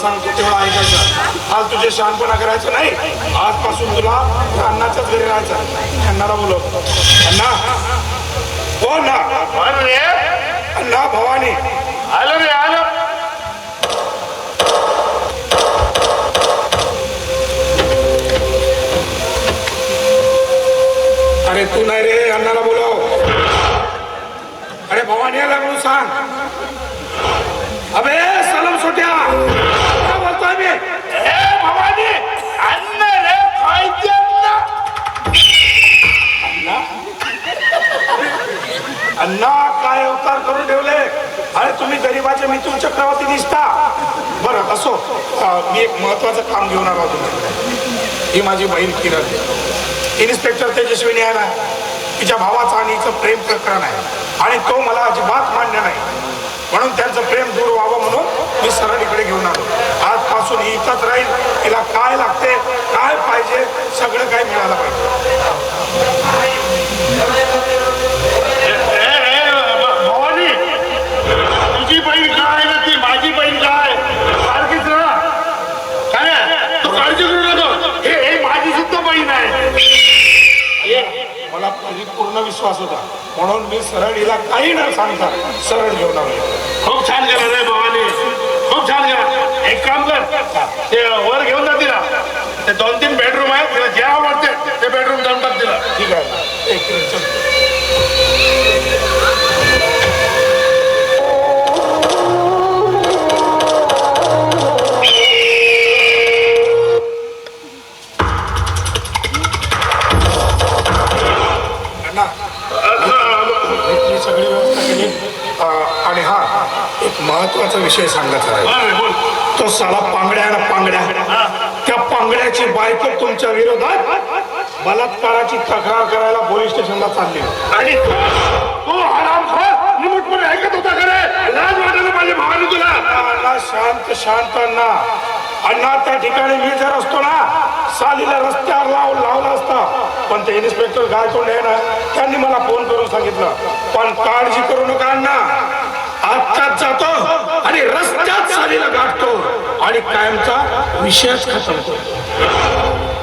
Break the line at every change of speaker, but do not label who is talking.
सांगतो तेवढा ऐकायचं. आज तुझे शहाणपणा करायचं नाही. आजपासून तुला अण्णाच्याच घरी राहायचं अण्णाला बोलव. अण्णा. हो ना अण्णा भवानी.
आलो रे आलो.
अरे तू नाही रे अण्णाला बोलव. अरे भवानी आला म्हणून सांग. अबे सलम सोट्या.
भवानी अन्न रे खायचे अन्न?
अण्णा काय अवतार करून ठेवले? अरे तुम्ही गरीबाचे मिथून चक्रवर्ती दिसता बरं असो. मी एक महत्वाचं काम घेऊन आलो तुमच्याकडे ही माझी बहीण किरण. इन्स्पेक्टर तेजस्विनी आहे ना तिच्या भावाचं आणि हिचं प्रेम प्रकरण आहे. आणि तो मला अजिबात मान्य नाही. म्हणून त्यांचं प्रेम दूर व्हावं म्हणून मी सरळ इकडे घेऊन आलो. ही इथंच राहील. तिला काय लागते काय पाहिजे सगळं काय मिळालं पाहिजे.
तुझी बहीण काय ती? माझी बहीण काय? सारखीच ना? काय? रे? तू काळजी करू नको. हे माझी सुद्धा बहीण आहे.
मला परिपूर्ण विश्वास होता. म्हणून मी सरळ हिला काही न सांगता सरळ घेऊन आलो.
खूप छान केलं रे भवानी. खूप छान केलं. एक काम कर. ते वर घेऊन जा तिला. ते दोन तीन बेडरूम आहेत. तिला जे आवडते ते बेडरूम जाऊन टाक तिला.
ठीक आहे. महत्त्वाचा विषय सांगायचा आहे. तो साला पांगड्या ना पांगड्या. त्या पांगड्याची बायको तुमच्या विरोधात बलात्काराची तक्रार करायला पोलीस स्टेशनला चालली.
आणि तू हरामखोर निमूटपणे ऐकत होता का रे? लाज वाटायला पाहिजे भावानी तुला.
अण्णा शांत शांत अण्णा. अण्णा त्या ठिकाणी मी जर असतो ना सालीला रस्त्यावर लाव लावला असता. पण ते इन्स्पेक्टर गायतोंड आहे ना त्यांनी मला फोन करून सांगितलं. पण काळजी करू नका अण्णा. आत्ताच जातो आणि रस्त्यात सालीला गाठतो आणि कायमचा विषयच खतम
करतो